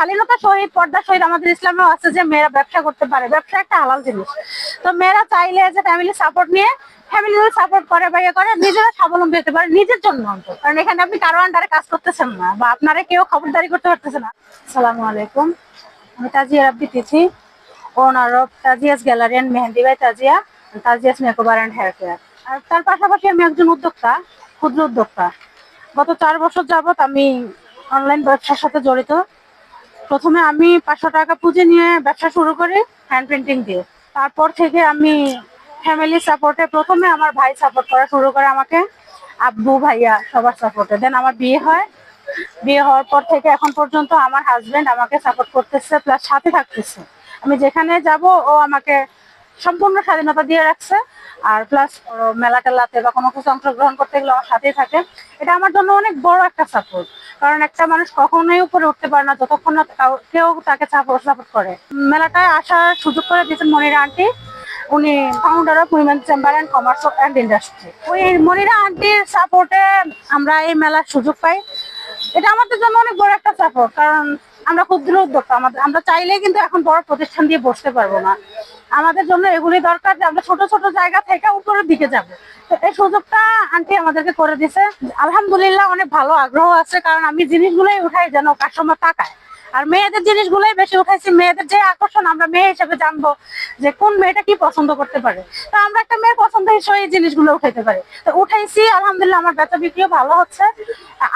শালীনতা সহিত, পর্দা সহিত আমাদের ইসলামেও আছে যে মেয়েরা ব্যবসা করতে পারে। ব্যবসা একটা হালাল জিনিস। তো মেয়েরা চাইলে যে ফ্যামিলি সাপোর্ট নিয়ে ফ্যামিলি সাপোর্ট করে বা ইয়ে করে, নিজেরা স্বাবলম্বী হতে পারে নিজের জন্য অন্তত। কারণ এখানে আপনি কারও আন্ডারে কাজ করতেছেন না বা আপনারা কেউ খবরদারি করতে পারতেছে না। আসসালামু আলাইকুম। আমি Tazia Rabbi Tithi owner of Tazia's gallery and mehendi by Tazia Tazia's makeover and hair care. আর তার পাশাপাশি আমি একজন উদ্যোক্তা, ক্ষুদ্র উদ্যোক্তা। গত চার বছর যাবত আমি অনলাইন ব্যবসার সাথে জড়িত। প্রথমে আমি পাঁচশো টাকা পুঁজি নিয়ে ব্যবসা শুরু করি হ্যান্ড পেন্টিং দিয়ে। তারপর থেকে আমি ফ্যামিলি সাপোর্টে প্রথমে আমার ভাই সাপোর্ট করা শুরু করে আমাকে। আব্বু, ভাইয়া সবার সাপোর্টে দেন আমার বিয়ে হয়। বিয়ে হওয়ার পর থেকে এখন পর্যন্ত আমার হাজবেন্ড আমাকে সাপোর্ট করতেছে প্লাস সাথে থাকতেছে। আমি যেখানে যাব, ও আমাকে সম্পূর্ণ স্বাধীনতা দিয়ে রাখছে। আর প্লাস মেলা টেলাতে বা কোনো কিছু অংশগ্রহণ করতে গেলে আমার সাথেই থাকে। এটা আমার জন্য অনেক বড় একটা সাপোর্ট কারণ একটা মানুষ কখনোই উপরে উঠতে পারে না যতক্ষণ না কেউ তাকে সাপোর্ট করে। মেলাটায় আসার সুযোগ করে দিয়েছেন মনিরা আন্টি। উনি founder of women chamber and commerce and industry ওই মনিরা আন্টির সাপোর্টে আমরা এই মেলার সুযোগ পাই। এটা আমাদের জন্য অনেক বড় একটা সাপোর্ট কারণ আমরা খুব ক্ষুদ্র উদ্যোক্তা আমাদের, আমরা চাইলে কিন্তু এখন বড় প্রতিষ্ঠান দিয়ে বসতে পারব না। আমাদের জন্য এগুলি দরকার যে আমরা ছোট ছোট জায়গা থেকে উপরের দিকে যাব। তো এই সুযোগটা আন্টি আমাদেরকে করে দিছে। আলহামদুলিল্লাহ অনেক ভালো আগ্রহ আছে, কারণ আমি জিনিসগুলোই উঠাই যেন কাস্টমার তাকায়। আর মেয়েদের জিনিসগুলোই বেশি উঠাইছি, মেয়েদের যে আকর্ষণ, আমরা মেয়ে হিসেবে জানব যে কোন মেয়েটা কি পছন্দ করতে পারে। তো আমরা একটা মেয়ে পছন্দ হিসেবে এই জিনিসগুলো উঠাইতে পারি। তো উঠাইছি, আলহামদুলিল্লাহ আমার বেচা বিক্রিও ভালো হচ্ছে।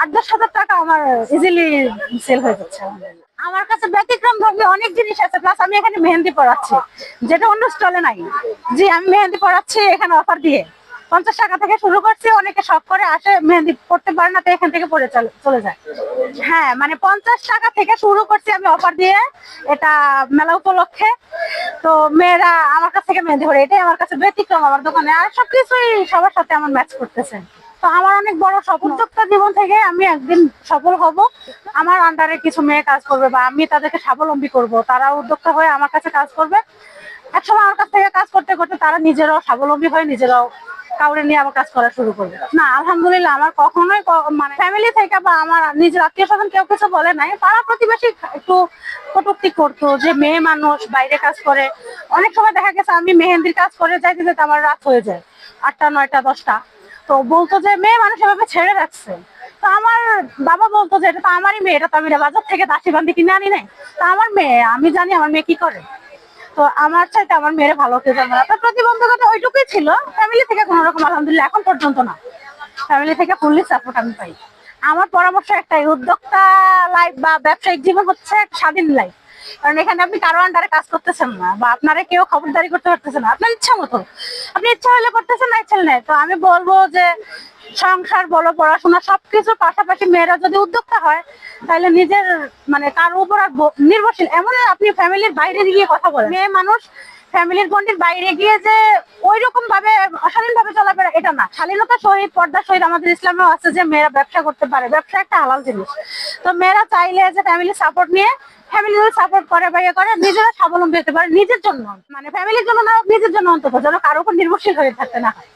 আট দশ হাজার টাকা আমার ইজিলি সেল হয়ে যাচ্ছে। আলহামদুলিল্লাহ। আমার কাছে ব্যতিক্রম ধর্মী অনেক জিনিস আছে প্লাস আমি এখানে মেহেন্দি পড়াচ্ছি যেটা অন্য স্টলে নাই। জি, আমি মেহেন্দি পড়াচ্ছি এখানে অফার দিয়ে। পঞ্চাশ টাকা থেকে শুরু করছি, অনেকে শখ করে, আসে, মেহেন্দি পড়তে পারে না, তো এখান থেকে পড়ে চলে যায়। হ্যাঁ মানে পঞ্চাশ টাকা থেকে শুরু করছি আমি অফার দিয়ে, এটা মেলা উপলক্ষে। তো মেয়েরা আমার কাছ থেকে মেহেন্দি পড়ে এটাই আমার কাছে ব্যতিক্রম, আমার দোকানে। আর সবকিছুই সবার সাথে আমার ম্যাচ করতেছে। তো আমার অনেক বড় উদ্যোক্তা জীবন থেকে আমি একদিন সফল হব। আমার আন্ডারে কিছু মেয়ে কাজ করবে বা আমি তাদেরকে স্বাবলম্বী করব। তারা উদ্যোক্তা হয়ে আমার কাছে কাজ করবে। একসময় আমার কাছ থেকে কাজ করতে করতে তারা নিজেরাও স্বাবলম্বী হয়ে নিজেরাও কাউরে নিয়ে আবার কাজ করা শুরু করবে। না, আলহামদুলিল্লাহ আমার কখনোই মানে ফ্যামিলি থেকে বা আমার নিজের আত্মীয় স্বজন কেউ কিছু বলে নাই। পাড়া প্রতিবেশী একটু কটুক্তি করতো যে মেয়ে মানুষ, বাইরে কাজ করে। অনেক সময় দেখা গেছে আমি মেহেন্দির কাজ করে যাইতে যেতে আমার রাত হয়ে যায়। আটটা, নয়টা, দশটা। তো বলতো যে, মেয়ে মানুষ এভাবে ছেড়ে রাখছে তো আমার বাবা বলতো যে, এটা তো আমারই মেয়ে, এটা তো আমি বাজার থেকে দাসি বান্ধি কিনে আনি নাই। তো আমার মেয়ে, আমি জানি আমার মেয়ে কি করে। তো আমার চাইতে আমার মেয়ের ভালো কেউ জানবে না। প্রতিবন্ধকতা ওইটুকুই ছিল। ফ্যামিলি থেকে কোনো রকম আলহামদুলিল্লাহ এখন পর্যন্ত না। ফ্যামিলি থেকে ফুললি সাপোর্ট আমি পাই। আমার পরামর্শ একটাই, উদ্যোক্তা লাইফ বা ব্যবসায়িক জীবন হচ্ছে স্বাধীন লাইফ কারণ এখানে আপনি কারও আন্ডারে কাজ করতেছেন না বা আপনারা কেউ খবরদারি করতে পারতেছেন না। আপনার ইচ্ছা মতো। আপনি ইচ্ছা হলে করতেছেন না, ইচ্ছা নাই। তো আমি বলব যে সংসার, বলো, পড়াশোনা সবকিছু পাশাপাশি মেয়েরা যদি উদ্যোক্তা হয়, তাহলে নিজের মানে তার উপর আর নির্ভরশীল। এমন আপনি ফ্যামিলির বাইরে গিয়ে কথা বলেন। মেয়ে মানুষ ফ্যামিলির গন্ডির বাইরে গিয়ে যে ওই রকম ভাবে অশালীন ভাবে চলাফেরা, এটা না। শালীনতা সহিত পর্দা সহিত আমাদের ইসলামেও আছে যে মেয়েরা ব্যবসা করতে পারে। ব্যবসা একটা হালাল জিনিস। তো মেয়েরা চাইলে যে ফ্যামিলি সাপোর্ট নিয়ে ফ্যামিলি সাপোর্ট করে বা ইয়ে করে, নিজেরা স্বাবলম্বী হতে পারে নিজের জন্য। মানে ফ্যামিলির জন্য না নিজের জন্য অন্তত, যেন কারোর উপর নির্ভরশীল হয়ে থাকতে না। হয়